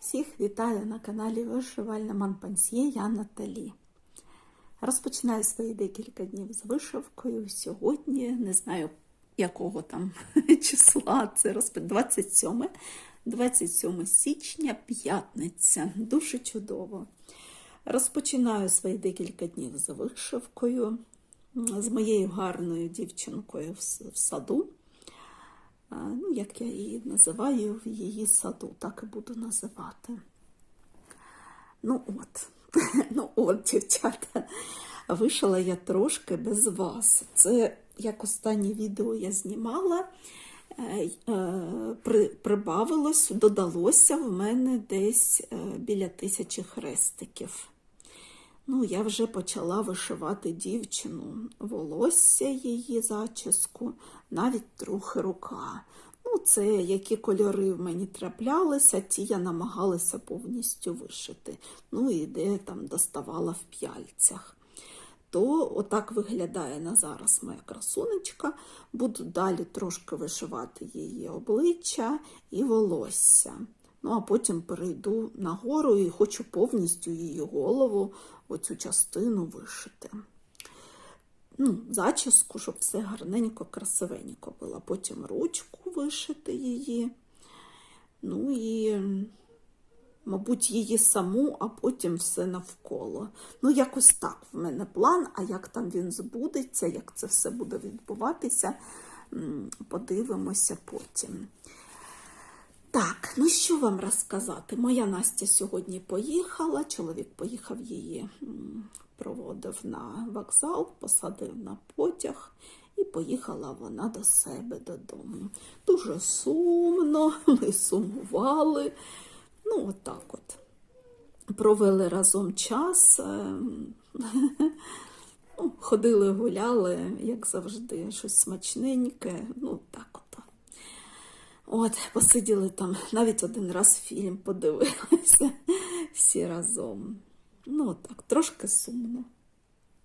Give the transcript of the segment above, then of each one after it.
Всіх вітаю на каналі Вишивальна Манпансьє я Наталі. Розпочинаю свої декілька днів з вишивкою. Сьогодні не знаю якого там числа, це розп... 27, 27 січня, п'ятниця. Дуже чудово. Розпочинаю свої декілька днів з вишивкою з моєю гарною дівчинкою в в саду. Ну, як я її називаю в її саду, так і буду називати. Ну от, ну от, дівчата, вийшла я трошки без вас. Це як останнє відео я знімала, е, е, при, прибавилось, додалося в мене десь е, біля тисячі хрестиків. Ну, я вже почала вишивати дівчину, волосся її зачіску, навіть трохи рука. Ну, це які кольори в мені траплялися, ті я намагалася повністю вишити. Ну і де там доставала в п'яльцях. То отак виглядає на зараз моя красунечка. Буду далі трошки вишивати її обличчя і волосся. Ну, а потім перейду нагору і хочу повністю її голову, оцю частину вишити. Ну, зачіску, щоб все гарненько, красивенько було. Потім ручку вишити її. Ну і, мабуть, її саму, а потім все навколо. Ну, якось так в мене план, а як там він збудеться, як це все буде відбуватися, подивимося потім. Так, ну що вам розказати? Моя Настя сьогодні поїхала, чоловік поїхав її, проводив на вокзал, посадив на потяг і поїхала вона до себе додому. Дуже сумно, ми сумували. Ну, отак от. Провели разом час. ем, Ну, ходили, гуляли, як завжди, щось смачненьке. Ну, так от. От, посиділи там, навіть один раз фільм подивилися всі разом. Ну, так, трошки сумно.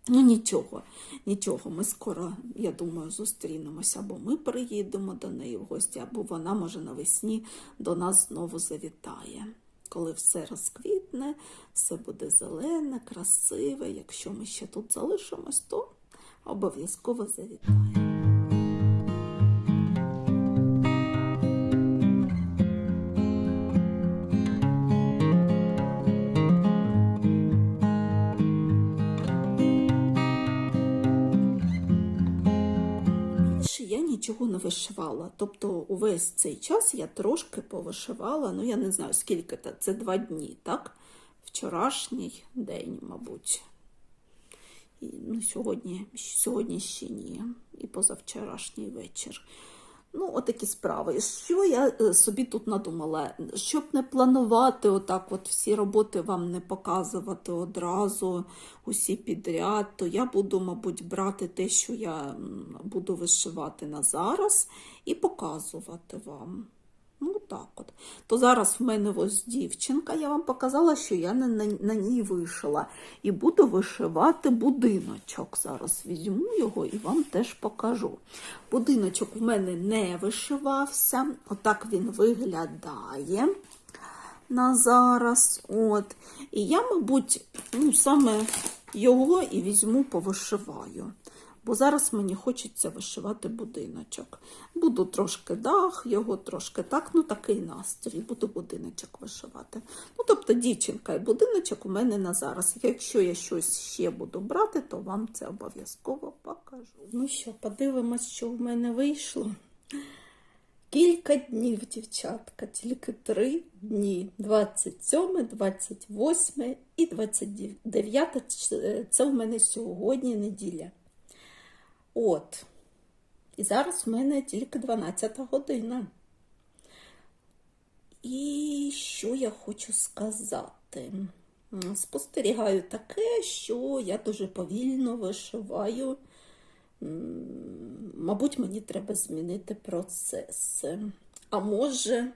Ну, нічого, нічого. Ми скоро, я думаю, зустрінемося, або ми приїдемо до неї в гості, або вона, може, навесні до нас знову завітає. Коли все розквітне, все буде зелене, красиве. Якщо ми ще тут залишимось, то обов'язково завітає. Нічого не вишивала. Тобто увесь цей час я трошки повишивала, ну я не знаю скільки це, це два дні, так? Вчорашній день, мабуть. І, ну, сьогодні, сьогодні ще ні. І позавчорашній вечір. Ну, отакі справи. Що я е, собі тут надумала? Щоб не планувати отак, от всі роботи вам не показувати одразу, усі підряд, то я буду, мабуть, брати те, що я буду вишивати на зараз, і показувати вам. Ну, так от. То зараз в мене ось дівчинка, я вам показала, що я на, на, на ній вишила. І буду вишивати будиночок. Зараз візьму його і вам теж покажу. Будиночок в мене не вишивався. Отак він виглядає на зараз. От. І я, мабуть, ну, саме його і візьму, повишиваю. Бо зараз мені хочеться вишивати будиночок. Буду трошки дах, його трошки так, ну такий настрій, буду будиночок вишивати. Ну, тобто, дівчинка і будиночок у мене на зараз. Якщо я щось ще буду брати, то вам це обов'язково покажу. Ну що, подивимось, що в мене вийшло. Кілька днів, дівчатка, тільки три дні. 27, 28 і 29. Це в мене сьогодні неділя. От. І зараз в мене тільки 12 година. І що я хочу сказати? Спостерігаю таке, що я дуже повільно вишиваю. Мабуть, мені треба змінити процес. А може,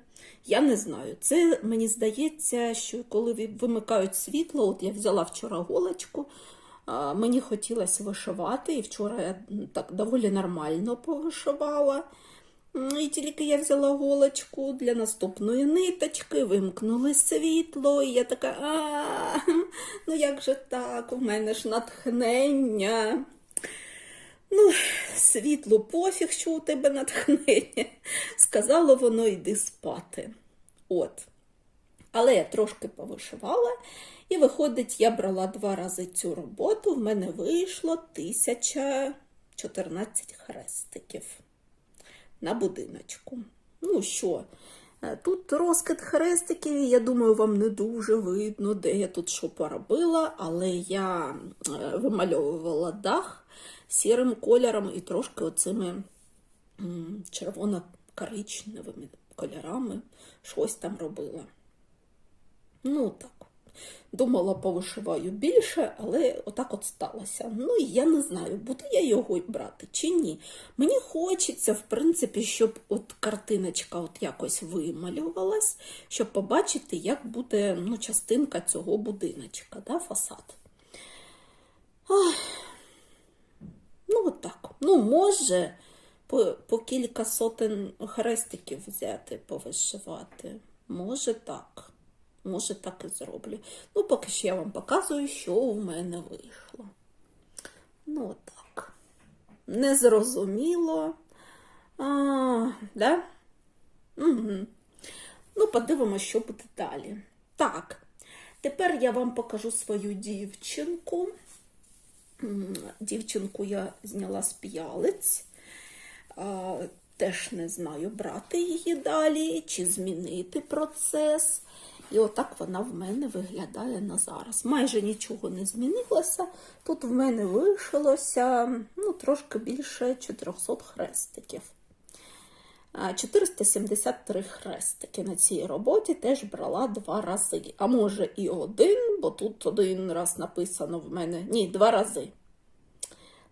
я не знаю. Це мені здається, що коли вимикають світло, от я взяла вчора голочку, мені хотілося вишивати, і вчора я так доволі нормально повишивала. І тільки я взяла голочку для наступної ниточки, вимкнули світло, і я така, а, ну як же так, у мене ж натхнення. Ну, світло пофіг, що у тебе натхнення. Сказало воно, йди спати. От. Але я трошки повишивала, і виходить, я брала два рази цю роботу, в мене вийшло 1014 хрестиків на будиночку. Ну що, е, тут розкид хрестиків, я думаю, вам не дуже видно, де я тут що поробила, але я е, вимальовувала дах сірим кольором і трошки оцими червоно-коричневими кольорами щось там робила. Ну так. Думала, повишиваю більше, але отак от сталося. Ну і я не знаю, буду я його брати чи ні. Мені хочеться, в принципі, щоб от картиночка от якось вималювалась, щоб побачити, як буде ну, частинка цього будиночка, да, фасад. Ах. Ну, от так. Ну, може, по, по кілька сотень хрестиків взяти, повишивати. Може так. Може, так і зроблю. Ну, поки що я вам показую, що у мене вийшло. Ну, так. Незрозуміло. А, да? Угу. Ну, подивимося, що буде далі. Так, тепер я вам покажу свою дівчинку. Дівчинку я зняла з п'ялиць. Теж не знаю, брати її далі чи змінити процес. І отак вона в мене виглядає на зараз. Майже нічого не змінилося. Тут в мене вийшлося ну, трошки більше 400 хрестиків. 473 хрестики на цій роботі теж брала два рази. А може і один, бо тут один раз написано в мене. Ні, два рази.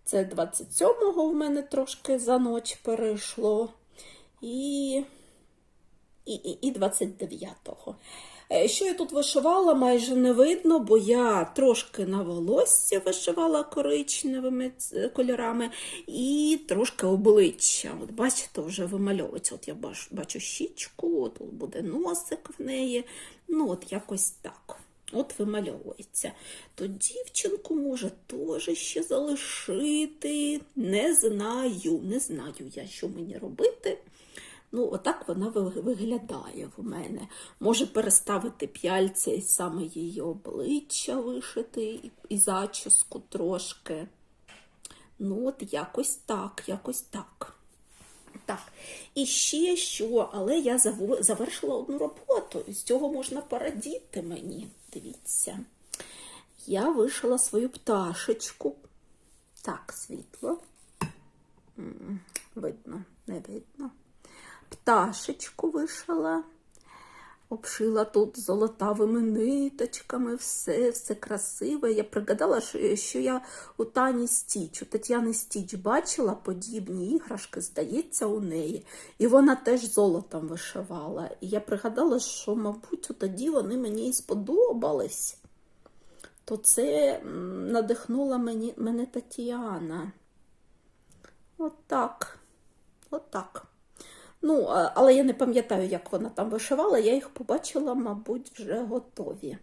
Це 27-го в мене трошки за ніч перейшло. І, і, і, і 29-го. Е, Що я тут вишивала, майже не видно, бо я трошки на волосся вишивала коричневими кольорами і трошки обличчя. От бачите, вже вимальовується. От я бачу, бачу щічку, тут буде носик в неї. Ну, от якось так. От вимальовується. То дівчинку може теж ще залишити. Не знаю, не знаю я, що мені робити. Ну, отак вона виглядає в мене. Може переставити п'яльця і саме її обличчя вишити, і, і зачіску трошки. Ну, от якось так, якось так. Так, і ще що, але я завершила одну роботу. З цього можна порадіти мені. Дивіться. Я вишила свою пташечку. Так, світло. Видно, не видно. Пташечку вишила. Обшила тут золотавими ниточками, все, все красиве. Я пригадала, що, я у Тані Стіч, у Тетяни Стіч бачила подібні іграшки, здається, у неї. І вона теж золотом вишивала. І я пригадала, що, мабуть, тоді вони мені і сподобались. То це надихнула мені, мене Тетяна. Отак. Отак. Ну, але я не пам'ятаю, як вона там вишивала. Я їх побачила, мабуть, вже готові.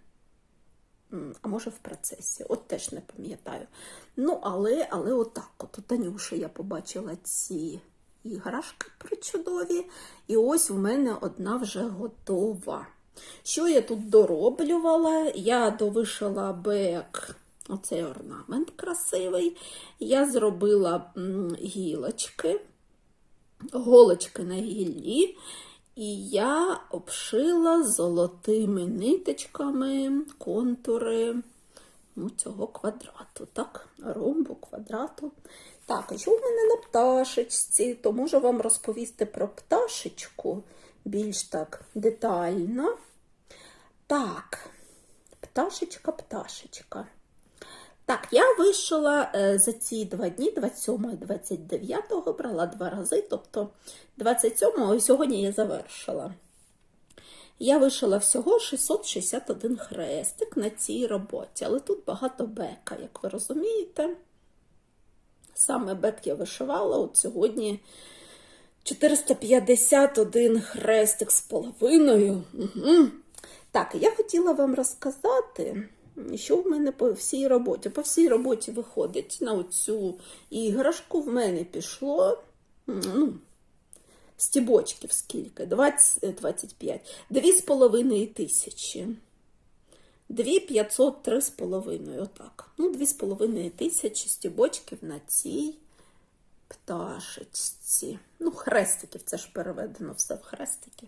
А може в процесі, от теж не пам'ятаю. Ну, але, але отак, от у Танюші я побачила ці іграшки причудові, і ось в мене одна вже готова. Що я тут дороблювала? Я довишила бек, оцей орнамент красивий. Я зробила гілочки голочки на гіллі, і я обшила золотими ниточками контури ну, цього квадрату, так, ромбу, квадрату. Так, що в мене на пташечці? То можу вам розповісти про пташечку більш так детально. Так, пташечка, пташечка. Так, я вишила е, за ці два дні, 27 і 29 брала два рази, тобто 27 і сьогодні я завершила. Я вишила всього 661 хрестик на цій роботі, але тут багато бека, як ви розумієте. Саме бек я вишивала, от сьогодні 451 хрестик з половиною. Угу. Так, я хотіла вам розказати, що в мене по всій роботі. По всій роботі виходить на оцю іграшку. В мене пішло ну, стібочків скільки? 20, 25. Дві з половиною тисячі. Дві 500, три з половиною, отак. Ну, дві з половиною тисячі стібочків на цій пташечці. Ну, хрестиків, це ж переведено все в хрестики.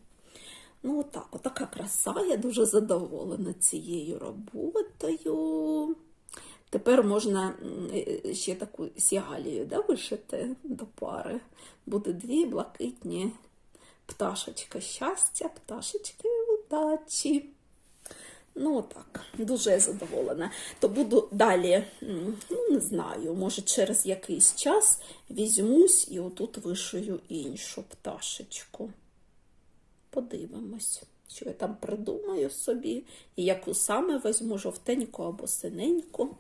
Ну, отак, отака краса. Я дуже задоволена цією роботою. Тепер можна ще таку сігалію да, вишити до пари. Буде дві блакитні пташечка щастя, пташечки удачі. Ну, так, дуже задоволена. То буду далі, ну, не знаю, може через якийсь час візьмусь і отут вишию іншу пташечку. Подивимось, що я там придумаю собі, і яку саме візьму жовтеньку або синеньку.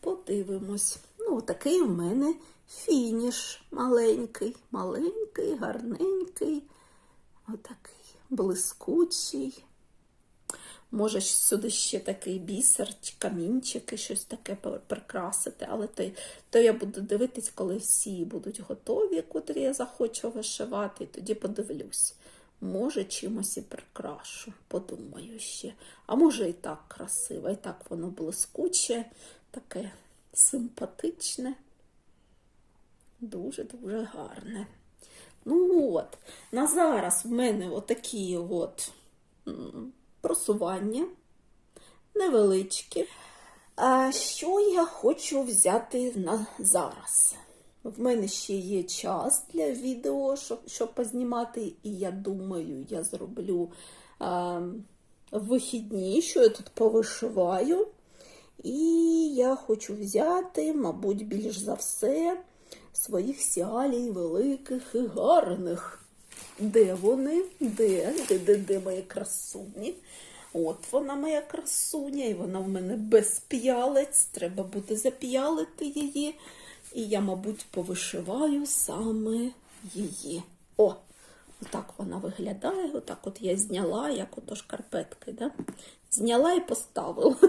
Подивимось. Ну, такий в мене фініш маленький, маленький, гарненький, отакий блискучий. Може, сюди ще такий бісер, чи камінчик і щось таке прикрасити, але то, то я буду дивитись, коли всі будуть готові, котрі я захочу вишивати, і тоді подивлюсь. Може, чимось і прикрашу, подумаю ще. А може і так красиво, і так воно блискуче, таке симпатичне, дуже-дуже гарне. Ну от, на зараз в мене отакі от просування невеличкі. А що я хочу взяти на зараз? В мене ще є час для відео, щоб, щоб познімати, і я думаю, я зроблю а, вихідні, що я тут повишиваю. І я хочу взяти, мабуть, більш за все, своїх сіалій великих і гарних. Де вони? Де? Де, де, де мої красуні? От вона моя красуня, і вона в мене без п'ялець. Треба буде зап'ялити її. І я, мабуть, повишиваю саме її. О! Отак вона виглядає. Отак от я зняла, як ото шкарпетки, да? Зняла і поставила.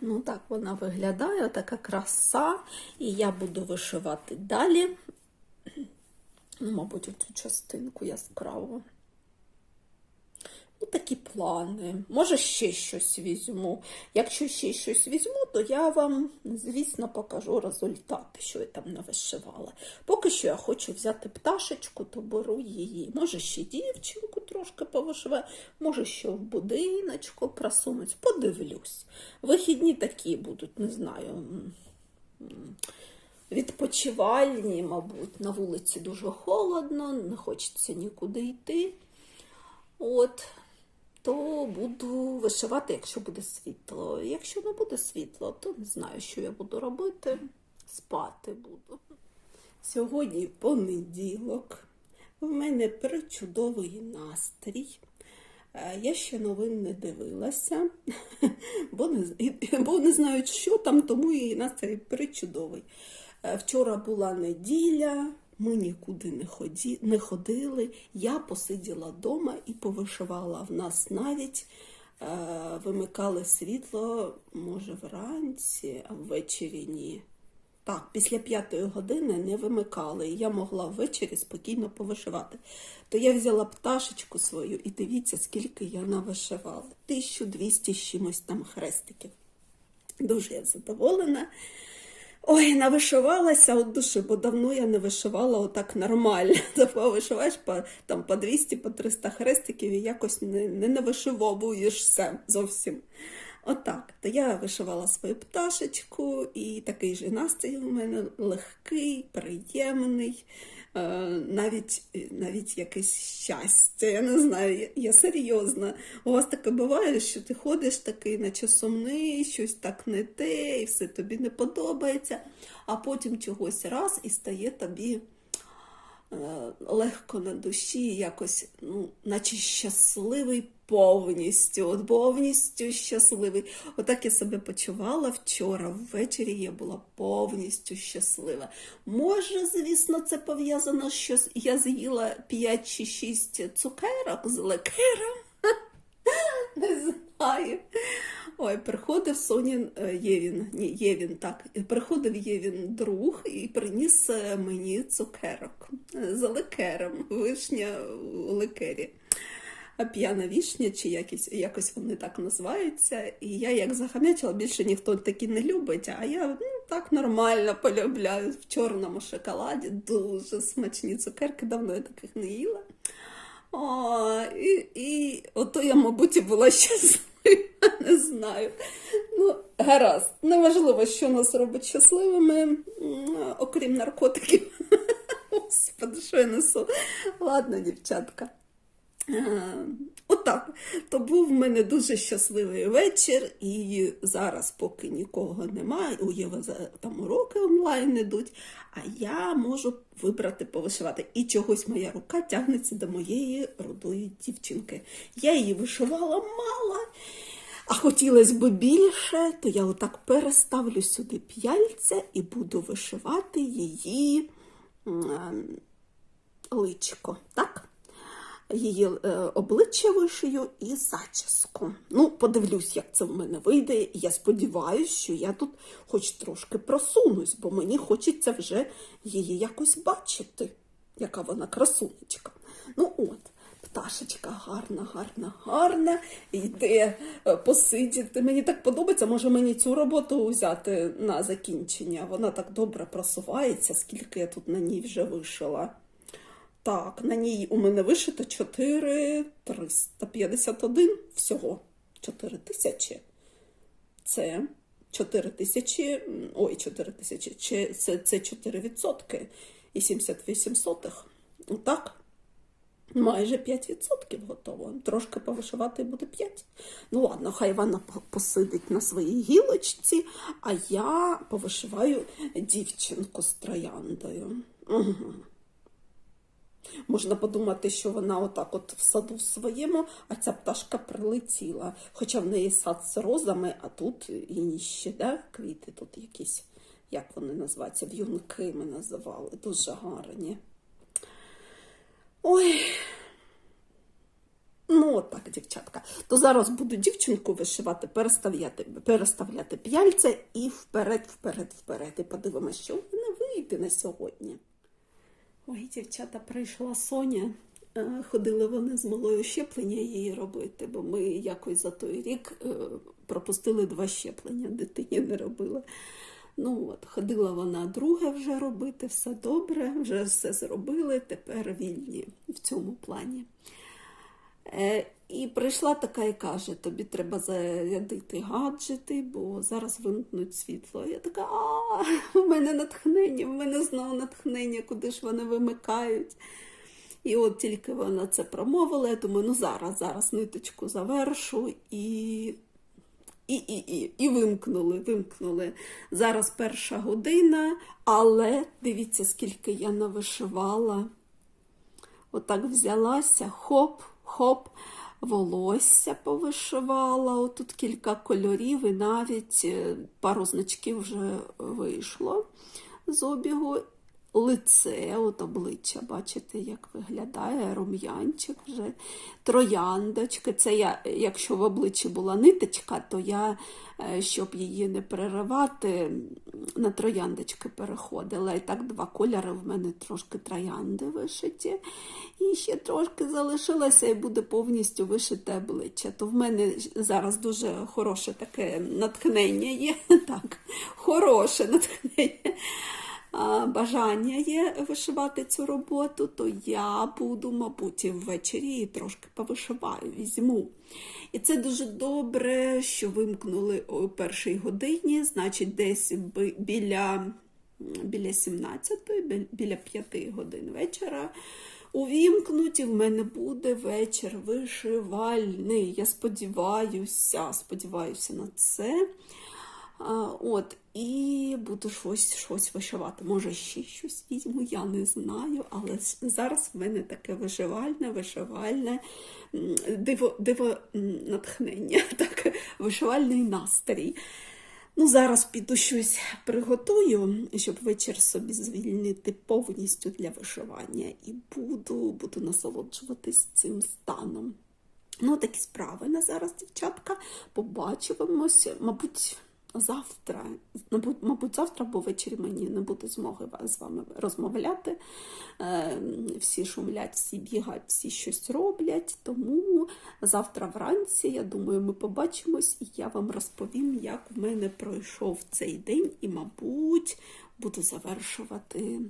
Ну, так вона виглядає, така краса. І я буду вишивати далі. Ну, мабуть, цю частинку яскраву. Ну, такі плани. Може, ще щось візьму. Якщо ще щось візьму, то я вам, звісно, покажу результати, що я там навишивала. Поки що я хочу взяти пташечку, то беру її. Може, ще дівчинку трошки повишиваю, може, ще в будиночку просунуть. Подивлюсь. Вихідні такі будуть, не знаю. Відпочивальні, мабуть, на вулиці дуже холодно, не хочеться нікуди йти. От, то буду вишивати, якщо буде світло. Якщо не буде світло, то не знаю, що я буду робити. Спати буду. Сьогодні понеділок. В мене причудовий настрій. Е, Я ще новин не дивилася, бо не, бо не знаю, що там, тому і настрій причудовий. Е, Вчора була неділя, ми нікуди не, ході, не ходили. Я посиділа вдома і повишивала. В нас навіть е, вимикали світло, може, вранці, а ввечері ні. Так, після п'ятої години не вимикали, і я могла ввечері спокійно повишивати. То я взяла пташечку свою і дивіться, скільки я навишивала. 1200 з чимось там хрестиків. Дуже я задоволена. Ой, навишивалася от душі, бо давно я не вишивала отак нормально. Тобто вишиваєш по, там, по 200, по 300 хрестиків і якось не, не навишивовуєшся зовсім. Отак. То я вишивала свою пташечку, і такий же настрій у мене легкий, приємний, навіть, навіть якесь щастя. Я не знаю, я, серйозна. У вас таке буває, що ти ходиш такий, наче сумний, щось так не те, і все тобі не подобається, а потім чогось раз і стає тобі е, легко на душі, якось, ну, наче щасливий повністю, от повністю щасливий. Отак я себе почувала вчора. Ввечері я була повністю щаслива. Може, звісно, це пов'язано, що я з'їла 5 чи 6 цукерок з лекером. Не знаю. Ой, приходив Сонін е, Євін, ні, Євін, так. Приходив Євін друг і приніс е, мені цукерок е, з ликером, вишня у ликері. А П'яна вішня, чи якось, якось вони так називаються. І я як захам'ячила, більше ніхто такі не любить, а я ну, так нормально полюбляю в чорному шоколаді. Дуже смачні цукерки, давно я таких не їла. О, і, і ото я, мабуть, і була щаслива, не знаю. Ну, гаразд, неважливо, що нас робить щасливими, окрім наркотиків. Господи, що я несу. Ладно, дівчатка. Е, Отак. То був в мене дуже щасливий вечір, і зараз, поки нікого немає, у Єви там уроки онлайн ідуть, а я можу вибрати повишивати. І чогось моя рука тягнеться до моєї рудої дівчинки. Я її вишивала мало, а хотілося б більше, то я отак переставлю сюди п'яльця і буду вишивати її м, личко. Так? Її е, обличчя вишию і зачіску. Ну, подивлюсь, як це в мене вийде. Я сподіваюся, що я тут хоч трошки просунусь, бо мені хочеться вже її якось бачити, яка вона красунечка. Ну от, пташечка гарна, гарна, гарна. Йде е, посидіти. Мені так подобається, може мені цю роботу взяти на закінчення. Вона так добре просувається, скільки я тут на ній вже вишила. Так, на ній у мене вишито 4351 всього. 4 тисячі. Це 4 тисячі, ой, 4 тисячі, це, це 4 відсотки і 78 сотих. Так, майже 5 відсотків готово. Трошки повишивати буде 5. Ну ладно, хай вона посидить на своїй гілочці, а я повишиваю дівчинку з трояндою. Угу. Можна подумати, що вона отак от в саду своєму, а ця пташка прилетіла. Хоча в неї сад з розами, а тут інші, да? квіти тут якісь, як вони називаються, в'юнки ми називали, дуже гарні. Ой. Ну, отак, дівчатка. То зараз буду дівчинку вишивати, переставляти, переставляти п'яльця і вперед, вперед, вперед. І подивимося, що в мене вийде на сьогодні. Ой, дівчата, прийшла Соня. Е, Ходили вони з малою щеплення її робити, бо ми якось за той рік е, пропустили два щеплення, дитині не робили. Ну от, ходила вона друге вже робити, все добре, вже все зробили, тепер вільні в цьому плані. І прийшла така і каже: тобі треба зарядити гаджети, бо зараз вимкнуть світло. Я така, а в мене натхнення, в мене знову натхнення, куди ж вони вимикають. І от тільки вона це промовила, я думаю, ну зараз, зараз ниточку завершу і. І, і, і, і вимкнули, вимкнули. Зараз перша година, але дивіться, скільки я навишивала. Отак взялася, хоп, хоп, волосся повишивала. Отут кілька кольорів, і навіть е, пару значків вже вийшло з обігу. Лице, от обличчя, бачите, як виглядає, рум'янчик вже, трояндочки. Це я, якщо в обличчі була ниточка, то я, е, щоб її не переривати, на трояндочки переходила. І так два кольори в мене трошки троянди вишиті. І ще трошки залишилося і буде повністю вишите обличчя. То в мене зараз дуже хороше таке натхнення є. Так, хороше натхнення бажання є вишивати цю роботу, то я буду, мабуть, ввечері і трошки повишиваю, візьму. І це дуже добре, що вимкнули о першій годині, значить, десь біля, біля 17, біля 5 годин вечора. Увімкнуть, і в мене буде вечір вишивальний. Я сподіваюся, сподіваюся на це. От, і буду щось, щось вишивати. Може, ще щось візьму, я не знаю, але зараз в мене таке вишивальне, вишивальне диво, диво натхнення, так, вишивальний настрій. Ну, зараз піду щось приготую, щоб вечір собі звільнити повністю для вишивання. І буду, буду насолоджуватись цим станом. Ну, такі справи на зараз, дівчатка. Побачимось, мабуть, завтра. Мабуть, мабуть, завтра, бо ввечері мені не буде змоги з вами розмовляти. Е, Всі шумлять, всі бігають, всі щось роблять. Тому завтра вранці, я думаю, ми побачимось, і я вам розповім, як в мене пройшов цей день, і, мабуть, буду завершувати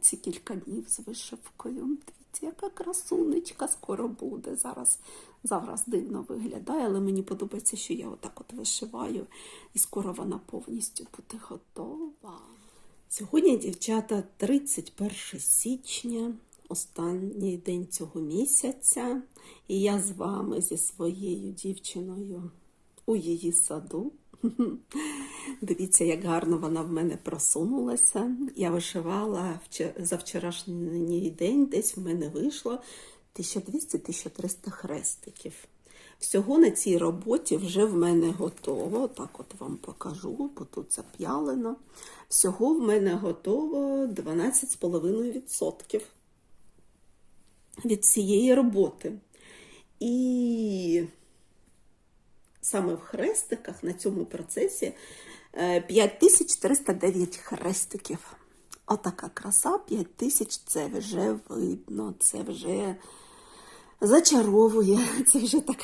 ці кілька днів з вишивкою. Дивіться, яка красунечка скоро буде. Зараз, зараз дивно виглядає, але мені подобається, що я отак от вишиваю, і скоро вона повністю буде готова. Сьогодні, дівчата, 31 січня, останній день цього місяця, і я з вами зі своєю дівчиною у її саду. Дивіться, як гарно вона в мене просунулася. Я вишивала за вчорашній день, десь в мене вийшло 1200-1300 хрестиків. Всього на цій роботі вже в мене готово. Так от вам покажу, бо тут зап'ялено. Всього в мене готово 12,5% від цієї роботи. І саме в хрестиках на цьому процесі е, 5309 хрестиків. Отака краса, 5000 це вже видно, це вже зачаровує, це вже так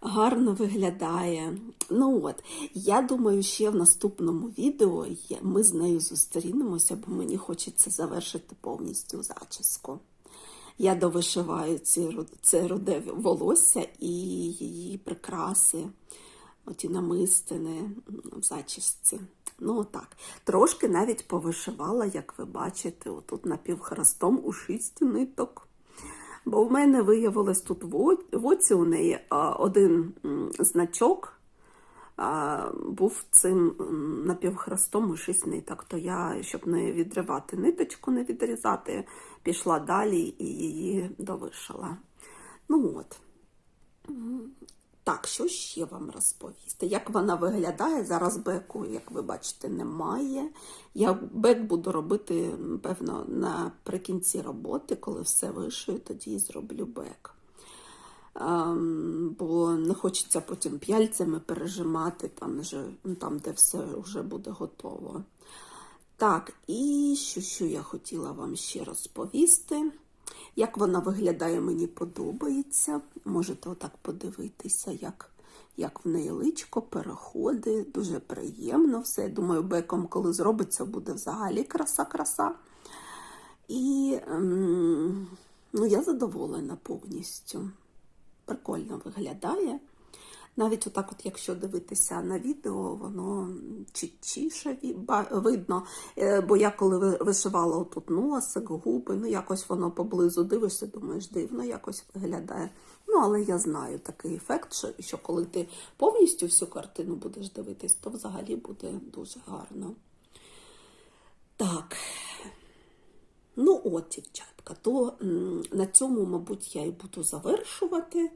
гарно виглядає. Ну от, я думаю, ще в наступному відео ми з нею зустрінемося, бо мені хочеться завершити повністю зачіску. Я довишиваю ці, це руде волосся і її прикраси, оті намистини в зачісці. Ну так, трошки навіть повишивала, як ви бачите, отут напівхрестом у шість ниток. Бо в мене виявилось тут в оці у неї один значок був цим напівхрестом у шість ниток. То я, щоб не відривати ниточку, не відрізати, пішла далі і її довишила. Ну от. Так, що ще вам розповісти? Як вона виглядає? Зараз беку, як ви бачите, немає. Я бек буду робити, певно, наприкінці роботи, коли все вишию, тоді і зроблю бек. Ем, бо не хочеться потім п'яльцями пережимати, там, вже, там, де все вже буде готово. Так, і що, що я хотіла вам ще розповісти. Як вона виглядає, мені подобається. Можете отак подивитися, як, як в неї личко, переходи. Дуже приємно все. Думаю, беком, коли зробиться, буде взагалі краса-краса. І ем, ну, я задоволена повністю. Прикольно виглядає. Навіть отак, от, якщо дивитися на відео, воно чіткіше видно. Е, Бо я коли вишивала отут носик, губи, ну якось воно поблизу дивишся, думаєш, дивно якось виглядає. Ну, але я знаю такий ефект, що, що коли ти повністю всю картину будеш дивитись, то взагалі буде дуже гарно. Так. Ну от, дівчатка, то на цьому, мабуть, я і буду завершувати.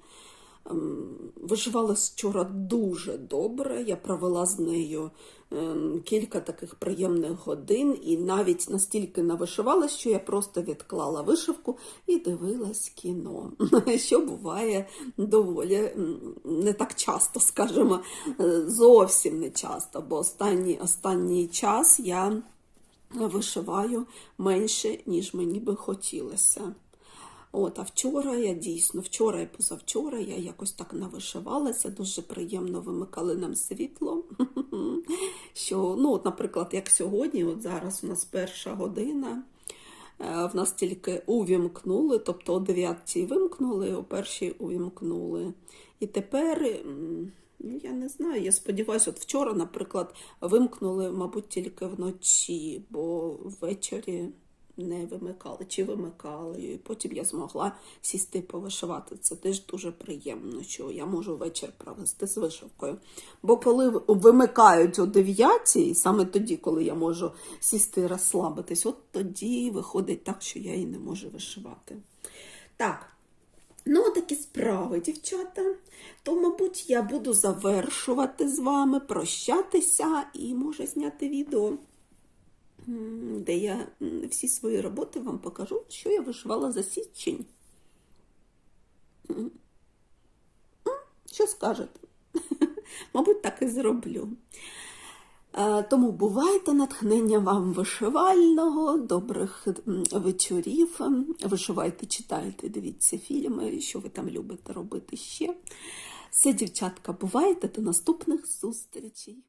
Ем, Вишивалась вчора дуже добре. Я провела з нею ем, кілька таких приємних годин і навіть настільки навишивала, що я просто відклала вишивку і дивилась кіно, що буває доволі не так часто, скажімо, е, зовсім не часто, бо останній, останній час я вишиваю менше, ніж мені би хотілося. От, а вчора я дійсно, вчора і позавчора я якось так навишивалася, дуже приємно вимикали нам світло. Що, ну, от, наприклад, як сьогодні, от зараз у нас перша година, е, в нас тільки увімкнули, тобто о 9 вимкнули, о першій увімкнули. І тепер, ну я не знаю, я сподіваюся, от вчора, наприклад, вимкнули, мабуть, тільки вночі, бо ввечері не вимикали, чи вимикали. І потім я змогла сісти повишивати. Це теж дуже приємно, що я можу вечір провести з вишивкою. Бо коли вимикають о 9, і саме тоді, коли я можу сісти розслабитись, от тоді виходить так, що я і не можу вишивати. Так. Ну, такі справи, дівчата. То, мабуть, я буду завершувати з вами, прощатися і може зняти відео, де я всі свої роботи вам покажу, що я вишивала за січень. Що скажете? Мабуть, так і зроблю. Тому бувайте натхнення вам вишивального, добрих вечорів. Вишивайте, читайте, дивіться фільми, що ви там любите робити ще. Все, дівчатка, бувайте до наступних зустрічей.